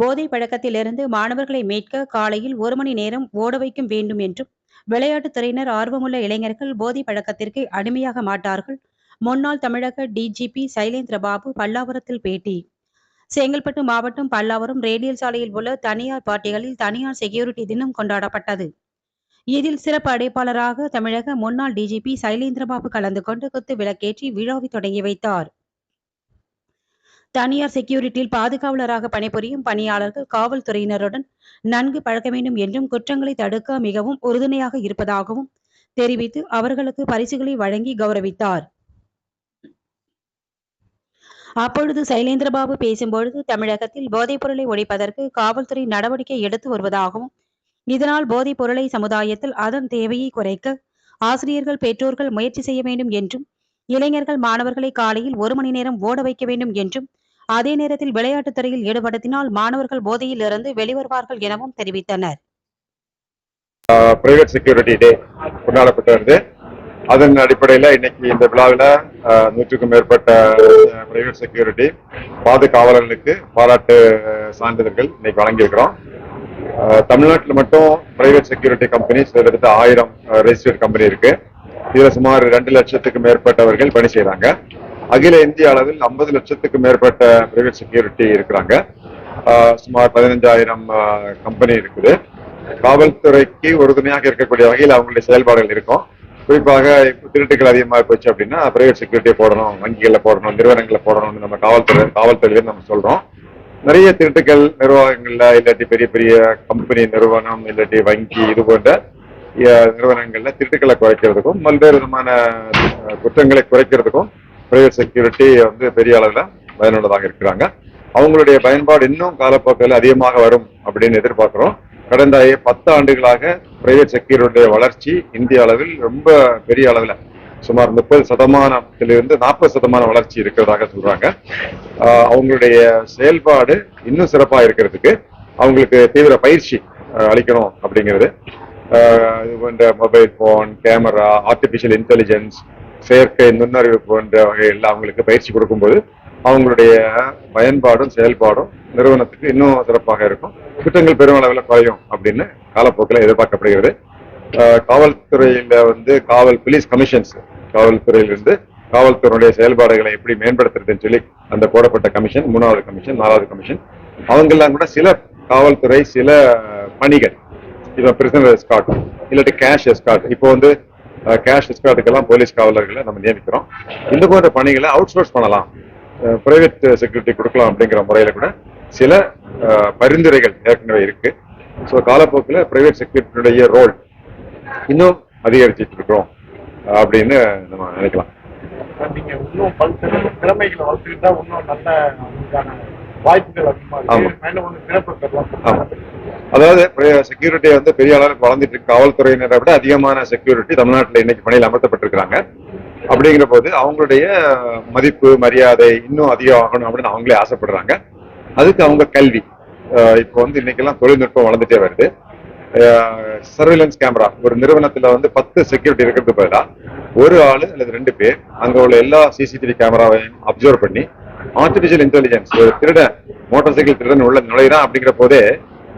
போதை பழக்கத்திலிருந்து மாணவர்களை மீட்க காலையில் ஒரு மணி நேரம் ஓட வைக்கும் வேண்டும் என்றும் விளையாட்டுத்துறையினர் ஆர்வமுள்ள இளைஞர்கள் போதை பழக்கத்திற்கு அடிமையாக மாட்டார்கள். முன்னாள் தமிழக டிஜிபி சைலேந்திரபாபு பல்லாவரத்தில் பேட்டி. செங்கல்பட்டு மாவட்டம் பல்லாவரம் ரேடியல் சாலையில் உள்ள தனியார் பார்ட்டிகளில் தனியார் செக்யூரிட்டி தினம் கொண்டாடப்பட்டது. இதில் சிறப்பு அடைப்பாளராக தமிழக முன்னாள் டிஜிபி சைலேந்திரபாபு கலந்து கொண்டு குத்து விளக்கேற்றி விழாவை தொடங்கி வைத்தார். தனியார் செக்யூரிட்டியில் பாதுகாவலராக பணிபுரியும் பணியாளர்கள் காவல்துறையினருடன் நன்கு பழக்க வேண்டும் என்றும் குற்றங்களை தடுக்க மிகவும் உறுதுணையாக இருப்பதாகவும் தெரிவித்து அவர்களுக்கு பரிசுகளை வழங்கி கௌரவித்தார். அப்பொழுது சைலேந்திரபாபு பேசும்பொழுது தமிழகத்தில் போதைப் பொருளை ஒழிப்பதற்கு காவல்துறை நடவடிக்கை எடுத்து வருவதாகவும் இதனால் போதைப் பொருளை சமுதாயத்தில் அதன் தேவையை குறைக்க ஆசிரியர்கள் பெற்றோர்கள் முயற்சி செய்ய வேண்டும் என்றும் இளைஞர்கள் மாணவர்களை காலையில் ஒரு மணி நேரம் ஓட வைக்க வேண்டும் என்றும் அதே நேரத்தில் விளையாட்டுத் துறையில் ஈடுபடுத்தினால் மாணவர்கள் போதையில் இருந்து வெளிவருவார்கள் எனவும் தெரிவித்தனர். பிரைவேட் செக்யூரிட்டி டே கொண்டாடப்பட்டு வருது அதன் அடிப்படையில் இன்னைக்கு இந்த விழாவில் நூற்றுக்கும் மேற்பட்ட பிரைவேட் செக்யூரிட்டி பாதுகாவலர்களுக்கு பாராட்டு சான்றிதழ்கள் இன்னைக்கு வழங்கியிருக்கிறோம். தமிழ்நாட்டில் மட்டும் பிரைவேட் செக்யூரிட்டி கம்பெனிஸ் கிட்டத்தட்ட ஆயிரம் ரெஜிஸ்டர்ட் கம்பெனி இருக்கு. இதுல சுமார் ரெண்டு லட்சத்துக்கு மேற்பட்டவர்கள் பணி செய்யறாங்க அகில இந்திய அளவில் ஐம்பது லட்சத்துக்கு மேற்பட்ட பிரைவேட் செக்யூரிட்டி இருக்கிறாங்க. சுமார் பதினஞ்சாயிரம் கம்பெனி இருக்குது. காவல்துறைக்கு உறுதுணையாக இருக்கக்கூடிய வகையில் அவங்களுடைய செயல்பாடுகள் இருக்கும். குறிப்பாக திருட்டுகள் அதிகமாக போச்சு அப்படின்னா பிரைவேட் செக்யூரிட்டியை போடணும் வங்கிகளில் போடணும் நிறுவனங்களில் போடணும்னு நம்ம காவல்துறை காவல்துறையில நம்ம சொல்றோம். நிறைய திருட்டுகள் நிர்வாகங்கள்ல இல்லாட்டி பெரிய பெரிய கம்பெனி நிறுவனம் இல்லாட்டி வங்கி இது போன்ற நிறுவனங்கள்ல திருட்டுகளை குறைக்கிறதுக்கும் பல்வேறு விதமான குற்றங்களை குறைக்கிறதுக்கும் பிரைவேட் செக்யூரிட்டி வந்து பெரிய அளவில் பயனுள்ளதாக இருக்கிறாங்க. அவங்களுடைய பயன்பாடு இன்னும் காலப்போக்கில் அதிகமாக வரும் அப்படின்னு எதிர்பார்க்கிறோம். கடந்த பத்து ஆண்டுகளாக பிரைவேட் செக்யூரிட்டியுடைய வளர்ச்சி இந்திய அளவில் ரொம்ப பெரிய அளவில் சுமார் முப்பது சதமானத்திலிருந்து நாற்பது சதமான வளர்ச்சி இருக்கிறதாக சொல்றாங்க. அவங்களுடைய செயல்பாடு இன்னும் சிறப்பாக இருக்கிறதுக்கு அவங்களுக்கு தீவிர பயிற்சி அளிக்கணும் அப்படிங்கிறது. இது போன்ற mobile phone camera artificial intelligence செயற்கை நுண்ணறிவு போன்ற வகையில் அவங்களுக்கு பயிற்சி கொடுக்கும்போது அவங்களுடைய பயன்பாடும் செயல்பாடும் நிறுவனத்துக்கு இன்னும் சிறப்பாக இருக்கும். குற்றங்கள் பெருமளவில் குறையும் அப்படின்னு காலப்போக்கில் எதிர்பார்க்கப்படுகிறது. காவல்துறையில வந்து காவல் போலீஸ் கமிஷன்ஸ் காவல்துறையிலிருந்து காவல்துறையுடைய செயல்பாடுகளை எப்படி மேம்படுத்துறதுன்னு சொல்லி அந்த போடப்பட்ட கமிஷன் மூணாவது கமிஷன் நாலாவது கமிஷன் அவங்கெல்லாம் கூட சில காவல்துறை சில பணிகள். இப்போ பிரிசனர் எஸ்காட் இல்லாட்டி கேஷ் எஸ்காட் இப்போ வந்து கேஷ் எஸ்கார்டுக்கெல்லாம் போலீஸ் காவலர்களை நம்ம நியமிக்கிறோம். இந்த போன்ற பணிகளை அவுட் சோர்ஸ் பண்ணலாம் பிரைவேட் செக்யூரிட்டி கொடுக்கலாம் அப்படிங்கிற முறையில கூட சில பரிந்துரைகள் ஏற்கனவே இருக்கு. ஸோ காலப்போக்கில் பிரைவேட் செக்யூரிட்டியுடைய ரோல் இன்னும் அதிகரிச்சிட்டு இருக்கிறோம் அப்படின்னு நம்ம நினைக்கலாம். நீங்க இன்னும் பல்வேறு திறமைகளை வளர்த்துக்கிட்டா இன்னும் நல்ல வாய்ப்புகள் அதிகமாக அதாவது செக்யூரிட்டி வந்து பெரிய அளவுக்கு வளர்ந்துட்டு இருக்கு காவல்துறையினரை விட அதிகமான செக்யூரிட்டி தமிழ்நாட்டில் இன்னைக்கு பணியில் அமர்த்தப்பட்டிருக்கிறாங்க. அப்படிங்கிற போது அவங்களுடைய மதிப்பு மரியாதை இன்னும் அதிகம் ஆகணும் அப்படின்னு அவங்களே ஆசைப்படுறாங்க. அதுக்கு அவங்க கல்வி. இப்போ வந்து இன்னைக்கெல்லாம் தொழில்நுட்பம் வளர்ந்துட்டே வருது. சர்வேலன்ஸ் கேமரா ஒரு நிறுவனத்துல வந்து பத்து செக்யூரிட்டி இருக்கிறது பதிலாக ஒரு ஆளு அல்லது ரெண்டு பேர் அங்க உள்ள எல்லா சிசிடிவி கேமராவையும் அப்சர்வ் பண்ணி ஆர்டிபிஷியல் இன்டெலிஜென்ஸ் ஒரு திருடன் மோட்டார் சைக்கிள் திருடன் உள்ள நுழையிறான் அப்படிங்கிற போதே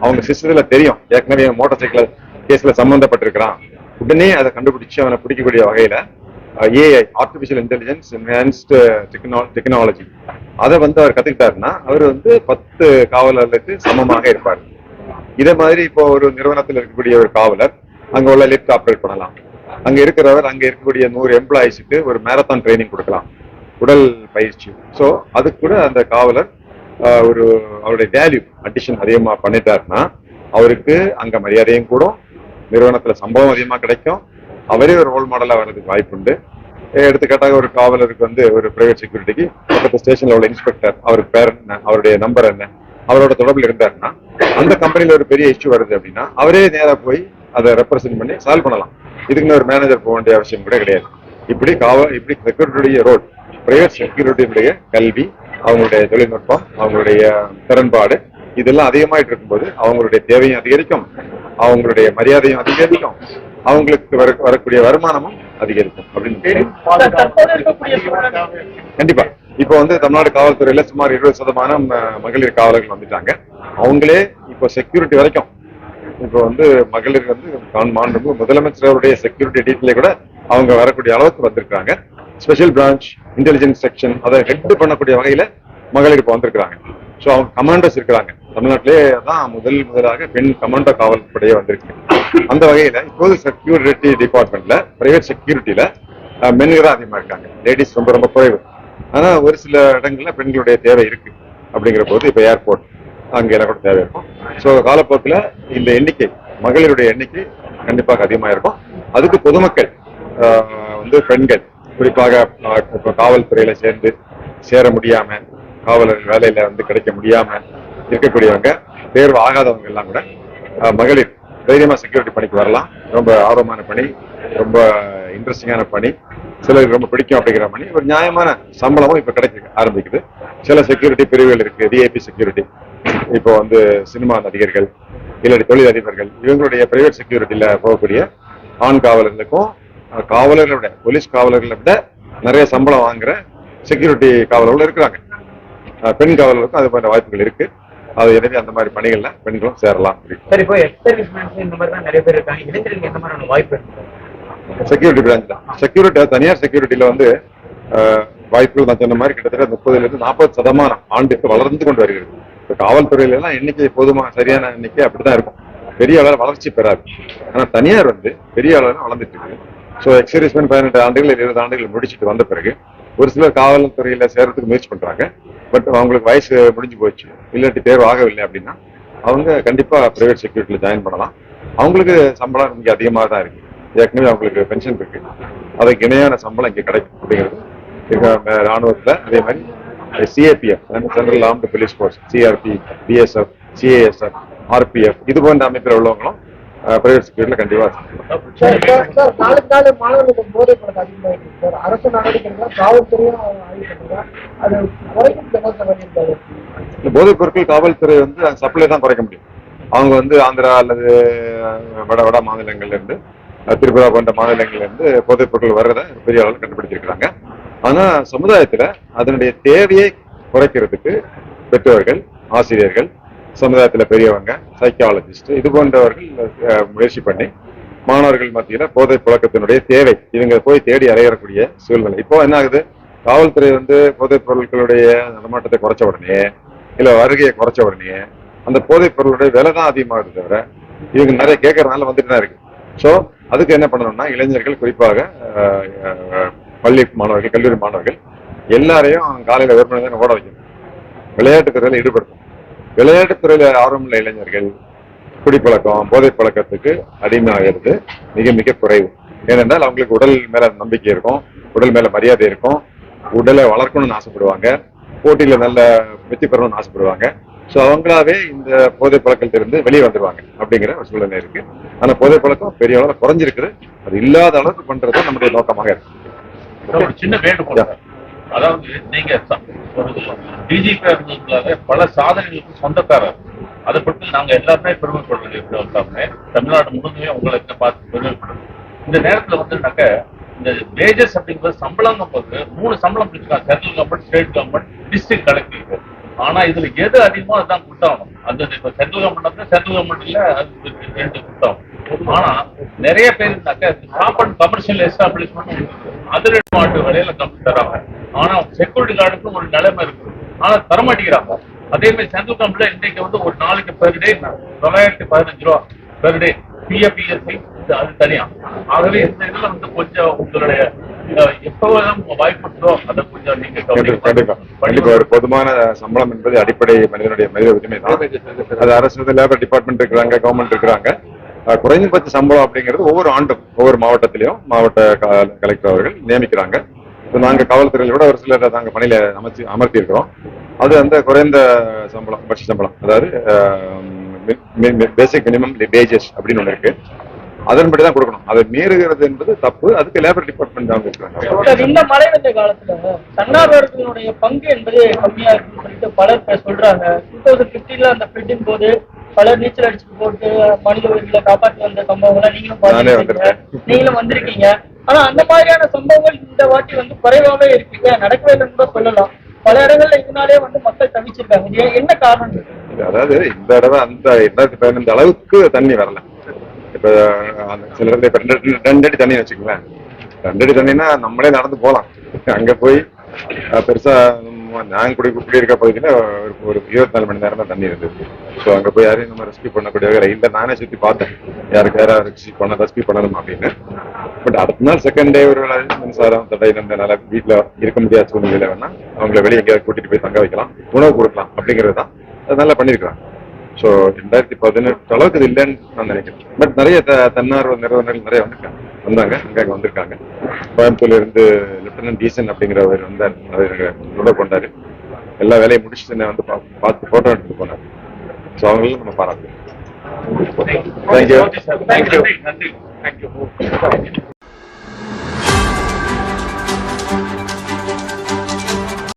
அவங்க சிஸ்டத்துல தெரியும். ஏற்கனவே மோட்டார் சைக்கிள் கேஸ்ல சம்பந்தப்பட்டிருக்கிறான். உடனே அதை கண்டுபிடிச்சு அவனை பிடிக்கக்கூடிய வகையில AI artificial intelligence enhanced technology அதை வந்து அவர் கத்துக்கிட்டாருன்னா அவர் வந்து பத்து காவலர்களுக்கு சமமாக இருப்பார். இதே மாதிரி இப்போ ஒரு நிறுவனத்தில் இருக்கக்கூடிய ஒரு காவலர் அங்க உள்ள லிப்ட் ஆப்ரேட் பண்ணலாம். அங்க இருக்கிறவர் அங்க இருக்கக்கூடிய நூறு எம்ப்ளாயிஸுக்கு ஒரு மேரத்தான் ட்ரைனிங் கொடுக்கலாம். உடல் பயிற்சி. ஸோ அதுக்கு கூட அந்த காவலர் ஒரு அவருடைய வேல்யூ அடிஷன் அதிகமாக பண்ணிட்டாருன்னா அவருக்கு அங்கே மரியாதையும் கூடும் நிறுவனத்தில் சம்பளம் அதிகமாக கிடைக்கும். அவரே ஒரு ரோல் மாடலாக வர்றதுக்கு வாய்ப்புண்டு எடுத்துக்காட்டாக ஒரு காவலருக்கு வந்து ஒரு பிரைவேட் செக்யூரிட்டிக்கு பக்கத்து ஸ்டேஷன்ல உள்ள இன்ஸ்பெக்டர் அவருக்கு பேர் என்ன அவருடைய நம்பர் என்ன அவரோட தொடர்பில் இருந்தாருன்னா அந்த கம்பெனியில் ஒரு பெரிய இஷ்யூ வருது அப்படின்னா அவரே நேராக போய் அதை ரெப்ரசென்ட் பண்ணி சால்வ் பண்ணலாம். இதுக்குன்னு ஒரு மேனேஜர் போக வேண்டிய அவசியம் கூட கிடையாது. இப்படி காவல் இப்படி செக்யூரிட்டியுடைய ரோல் பிரைவேட் செக்யூரிட்டியுடைய கல்வி அவங்களுடைய தொழில்நுட்பம் அவங்களுடைய திறன்பாடு இதெல்லாம் அதிகமாயிட்டு இருக்கும்போது அவங்களுடைய தேவையும் அதிகரிக்கும். அவங்களுடைய மரியாதையும் அதிகரிக்கும். அவங்களுக்கு வர வரக்கூடிய வருமானமும் அதிகரிக்கும் அப்படின்னு கண்டிப்பா. இப்போ வந்து தமிழ்நாடு காவல்துறையில சுமார் இருபது சதமானம் மகளிர் காவலர்கள் வந்துட்டாங்க. அவங்களே இப்போ செக்யூரிட்டி வரைக்கும். இப்போ வந்து மகளிர் வந்து மாண்பு முதலமைச்சருடைய செக்யூரிட்டி டீட்டெயிலே கூட அவங்க வரக்கூடிய அளவுக்கு வந்திருக்காங்க ஸ்பெஷல் பிரான்ச் இன்டெலிஜென்ஸ் செக்ஷன் அதை ஹெட் பண்ணக்கூடிய வகையில மகளிர் இப்போ வந்திருக்கிறாங்க. ஸோ அவங்க கமாண்டர்ஸ் இருக்கிறாங்க. தமிழ்நாட்டிலே தான் முதல் முதலாக பெண் கமாண்டோ காவல்படையே வந்திருக்கு. அந்த வகையில இப்போது செக்யூரிட்டி டிபார்ட்மெண்ட்ல பிரைவேட் செக்யூரிட்டியில மென்கள் தான் இருக்காங்க. லேடிஸ் ரொம்ப ரொம்ப குறைவு. ஆனால் ஒரு சில இடங்கள்ல பெண்களுடைய தேவை இருக்கு. அப்படிங்கிற போது இப்போ ஏர்போர்ட் அங்கே கூட தேவை இருக்கும். ஸோ காலப்போக்கில் இந்த எண்ணிக்கை மகளிருடைய எண்ணிக்கை கண்டிப்பாக அதிகமாக இருக்கும். அதுக்கு பொதுமக்கள் வந்து பெண்கள் குறிப்பாக இப்போ காவல்துறையில சேர்ந்து சேர முடியாம காவலர் வேலையில வந்து கிடைக்க முடியாம இருக்கக்கூடியவங்க தேர்வு ஆகாதவங்க எல்லாம் கூட மகளிர் தைரியமா செக்யூரிட்டி பணிக்கு வரலாம். ரொம்ப ஆர்வமான பணி ரொம்ப இன்ட்ரெஸ்டிங்கான பணி. சிலருக்கு ரொம்ப பிடிக்கும் அப்படிங்கிற பணி. ஒரு நியாயமான சம்பளமும் இப்ப கிடைக்க ஆரம்பிக்குது. சில செக்யூரிட்டி பிரிவுகள் இருக்கு. விஐபி செக்யூரிட்டி இப்போ வந்து சினிமா நடிகர்கள் இல்லாட்டி தொழில் அதிபர்கள் இவங்களுடைய பிரைவேட் செக்யூரிட்டியில போகக்கூடிய ஆண் காவலர்களுக்கும் காவலர்களை விட போலீஸ் காவலர்களை விட நிறைய சம்பளம் வாங்குற செக்யூரிட்டி காவலர்கள் இருக்கிறாங்க. பெண் காவலர்களுக்கும் அது போன்ற வாய்ப்புகள் இருக்கு. அது எனவே அந்த மாதிரி பணிகள்ல பெண்களும் சேரலாம் சரி இப்போ எக்ஸ்பெரிமெண்ட்ஸ் இந்த மாதிரி தான் நிறைய பேர் இருக்காங்க. இளைஞர்களுக்கு எந்த மாதிரியான வாய்ப்பு இருக்கு? செக்யூரிட்டி பிரான்ச் தான். செக்யூரிட்டி தனியார் செக்யூரிட்டியில வந்து வாய்ப்புகள் நான் சொன்ன மாதிரி கிட்டத்தட்ட முப்பதுல இருந்து நாற்பது சதமானம் ஆண்டுக்கு வளர்ந்து கொண்டு வருகிறது. இப்ப காவல்துறையில எல்லாம் எண்ணிக்கை போதுமா சரியான எண்ணிக்கை அப்படிதான் இருக்கும். பெரிய அளவில் வளர்ச்சி பெறாது. ஆனா தனியார் வந்து பெரிய அளவில் வளர்ந்துட்டு இருக்கு. ஸோ எக்ஸர்வீஸ்மெண்ட் பதினெட்டு ஆண்டுகள் இருபது ஆண்டுகள் முடிச்சுட்டு வந்த பிறகு ஒரு சிலர் காவல்துறையில சேர்றதுக்கு முயற்சி பண்றாங்க. பட் அவங்களுக்கு வயசு முடிஞ்சு போச்சு. இல்லாட்டி தேர்வு ஆகவில்லை அப்படின்னா அவங்க கண்டிப்பா பிரைவேட் செக்யூரிட்டியில் ஜாயின் பண்ணலாம். அவங்களுக்கு சம்பளம் இங்கே அதிகமாக தான் இருக்கு. ஏற்கனவே அவங்களுக்கு பென்ஷன் இருக்கு. அதுக்கு இணையான சம்பளம் இங்கே கிடைக்கும் அப்படிங்கிறது. ராணுவத்தில் அதே மாதிரி CAPF central armed police force CRP BSF CASF RPF இது போன்ற அமைப்பில் உள்ளவங்களும் பிரைவேட் செக்யூரிட்டில கண்டிப்பா. சார் சார் சார் நாளுக்கு நாள் மாணவர்களுக்கு போதை பழக்கம் அதிகமாயிட்டு இருக்கு சார். அரசு நடவடிக்கைகள் காவல்துறையும் ஆய்வு பண்ணுங்க அது குறைக்கும் என்ன சார் வழி இருக்காது இந்த போதைப் பொருட்கள் காவல்துறை வந்து சப்ளை தான் குறைக்க முடியும். அவங்க வந்து ஆந்திரா அல்லது வட வட மாநிலங்கள்ல இருந்து அஹ், திரிபுரா போன்ற மாநிலங்கள்ல இருந்து போதைப் பொருட்கள் வர்றதை பெரிய அளவில் கண்டுபிடிச்சிருக்கிறாங்க. ஆனா சமுதாயத்துல அதனுடைய தேவையை குறைக்கிறதுக்கு பெற்றோர்கள் ஆசிரியர்கள் சமுதாயத்தில் பெரியவங்க சைக்காலஜிஸ்ட் இது போன்றவர்கள் முயற்சி பண்ணி மாணவர்கள் மத்தியில் போதை புழக்கத்தினுடைய தேவை இவங்க போய் தேடி அறையிறக்கூடிய சூழ்நிலை. இப்போ என்ன ஆகுது? காவல்துறை வந்து போதைப் பொருட்களுடைய நடமாட்டத்தை குறைச்ச உடனே இல்லை வருகையை குறைச்ச உடனே அந்த போதைப் பொருளுடைய விலை தான் அதிகமாகுது தவிர இவங்க நிறைய கேட்கறதுனால வந்துட்டு தான் இருக்கு. ஸோ அதுக்கு என்ன பண்ணணும்னா இளைஞர்கள் குறிப்பாக பள்ளி மாணவர்கள் கல்லூரி மாணவர்கள் எல்லாரையும் காலையில் ஒரு மணி ஓட வைக்கணும். விளையாட்டுத்துறையில் ஈடுபடுத்தணும். விளையாட்டுத் துறையில ஆர்வமுள்ள இளைஞர்கள் குடிப்பழக்கம் போதைப் பழக்கத்துக்கு அடிமையாகிறது. மிக மிக குறைவு. ஏனென்றால் அவங்களுக்கு உடல் மேல நம்பிக்கை இருக்கும் உடல் மேல மரியாதை இருக்கும் உடலை வளர்க்கணும்னு ஆசைப்படுவாங்க போட்டியில நல்ல வெற்றி பெறணும்னு ஆசைப்படுவாங்க. ஸோ அவங்களாவே இந்த போதைப் பழக்கத்திலிருந்து வெளியே வந்துருவாங்க அப்படிங்கிற ஒரு சூழ்நிலை இருக்கு. ஆனா போதைப் பழக்கம் பெரிய அளவில் குறைஞ்சிருக்குது. அது இல்லாத அளவுக்கு பண்றது நம்முடைய நோக்கமாக இருக்கு. ஒரு சின்ன. அதாவது நீங்க ச- டிஜிபி இருந்ததுனால பல சாதனைகளுக்கு சொந்தக்காரர். அதை பற்றி நாங்க எல்லாருமே பெருமைப்படுறது எப்படி வந்தாலுமே தமிழ்நாடு முழுதுமே உங்களுக்கு பார்த்து பெருமைப்படுறது இந்த நேரத்துல வந்துனாக்க இந்த வேஜஸ் அப்படிங்கிறது சம்பளம் போது மூணு சம்பளம் பிடிச்சிருக்காங்க central government state government district collector ஆனா இதுல எது அதிகமோ அதுதான் கொடுத்தாகணும். அந்த இப்ப சென்ட்ரல் கவர்மெண்ட் சென்ட்ரல் கவர்மெண்ட்ல அது ரெண்டு கொடுத்தாகணும். ஆனா நிறைய பேர் இருந்தாக்க சாப்பாடு கமர்ஷியல் எஸ்டாப்ளிஷ்மெண்ட் அது ரெண்டு மாட்டு விலையில கம்மி தராங்க ஆனா செக்யூரிட்டி கார்டுக்கு ஒரு நிலைமை இருக்கு ஆனா தரமாட்டேங்கிறாங்க அதே மாதிரி சென்ட்ரல் கவர்மெண்ட்ல இன்னைக்கு வந்து ஒரு நாளைக்கு பெர் டே தொள்ளாயிரத்தி பதினஞ்சு ரூபா பெர் டே பிஎஃப்இஎஸ்ஐ அது தனியா. ஆகவே இந்த இதுல வந்து கொஞ்சம் உங்களுடைய கண்டிப்பா ஒரு பொதுமான சம்பளம் என்பது அடிப்படை மனிதனுடைய மனித உரிமை தான் அது அரசு லேபர் டிபார்ட்மெண்ட் இருக்கிறாங்க கவர்மெண்ட் இருக்கிறாங்க. குறைந்தபட்ச சம்பளம் அப்படிங்கிறது ஒவ்வொரு ஆண்டும் ஒவ்வொரு மாவட்டத்திலையும் மாவட்ட கலெக்டர் அவர்கள் நியமிக்கிறாங்க. இப்போ நாங்க காவல்துறையில கூட ஒரு சிலர் நாங்க பணியில அமைச்சு அமர்த்தி இருக்கிறோம் அது அந்த குறைந்த சம்பளம் பட்ச சம்பளம். அதாவது பேசிக் மினிமம் வேஜஸ் அப்படின்னு ஒன்று இருக்கு. அதன்படி தான் கொடுக்கணும். அதை மீறுகிறது என்பது தப்பு. அதுக்கு லேபர் டிபார்ட்மெண்ட் அவங்க இருக்கிறாங்க இந்த மழை வெள்ள காலத்துல தன்னார்வலர்களுடைய பங்கு என்பது கம்மியா இருக்குன்னு சொல்லிட்டு பலர் சொல்றாங்க. டூ தௌசண்ட் பிப்டீன்ல அந்த ஃபிட்டின் போது பலர் நீச்சல் அடிச்சுட்டு போட்டு மனித உயிர்களை காப்பாற்றி வந்த சம்பவங்களை நீங்களும் வந்திருக்கேன். நீங்களும் வந்திருக்கீங்க. ஆனா அந்த மாதிரியான சம்பவங்கள் இந்த வாட்டி வந்து குறைவாவே இருக்கீங்க நடக்கவே இல்லைன்னு கூட சொல்லலாம். பல இடங்கள்ல இதனாலே வந்து மக்கள் தவிச்சிருக்காங்க. என்ன காரணம்? அதாவது இந்த தடவை அந்த ரெண்டாயிரத்தி பதினஞ்சு அளவுக்கு தண்ணி வரல. இப்ப சில இடத்துல இப்ப ரெண்டு ரெண்டு அடி தண்ணி வச்சுக்கோங்களேன். ரெண்டு அடி தண்ணினா நம்மளே நடந்து போலாம் அங்க போய் பெருசா நான் குடி குடியிருக்க பகுதியில ஒரு- ஒரு இருபத்தி நாலு மணி நேரம் தான் தண்ணி இருந்தது. ஸோ அங்க போய் யாரையும் நம்ம ரெஸ்கியூ பண்ணக்கூடிய இல்ல. நானே சுத்தி பார்த்தேன். யாருக்கு யாராவது ரெஸ்கியூ பண்ண ரெஸ்கியூ பண்ணணும் அப்படின்னு. பட் அடுத்த நாள் செகண்ட் டே ஒரு மின்சாரம் தடை இருந்தனால வீட்டுல இருக்க முடியாத சூழ்நிலை வேணா அவங்கள வெளியே எங்கேயாவது கூட்டிட்டு போய் தங்க வைக்கலாம். உணவு கொடுக்கலாம் அப்படிங்கிறது தான் அதனால நல்லா ஸோ ரெண்டாயிரத்தி பதினெட்டு அளவுக்கு இது இல்லைன்னு நான் நினைக்கிறேன். பட் நிறைய த- தன்னார்வ நிறுவனங்கள் நிறைய வந்திருக்காங்க வந்தாங்க அங்க வந்திருக்காங்க. கோயம்புத்தூர்ல இருந்து லெப்டினன்ட் டீசன் அப்படிங்கிறவர் வந்தார் தொடர்பு கொண்டாரு எல்லா வேலையும் முடிச்சுட்டு என்னை வந்து பார்த்து போட்டோ எடுத்துட்டு போனார். ஸோ அவங்களும் நம்ம பாராட்டுறோம். Thank you thank you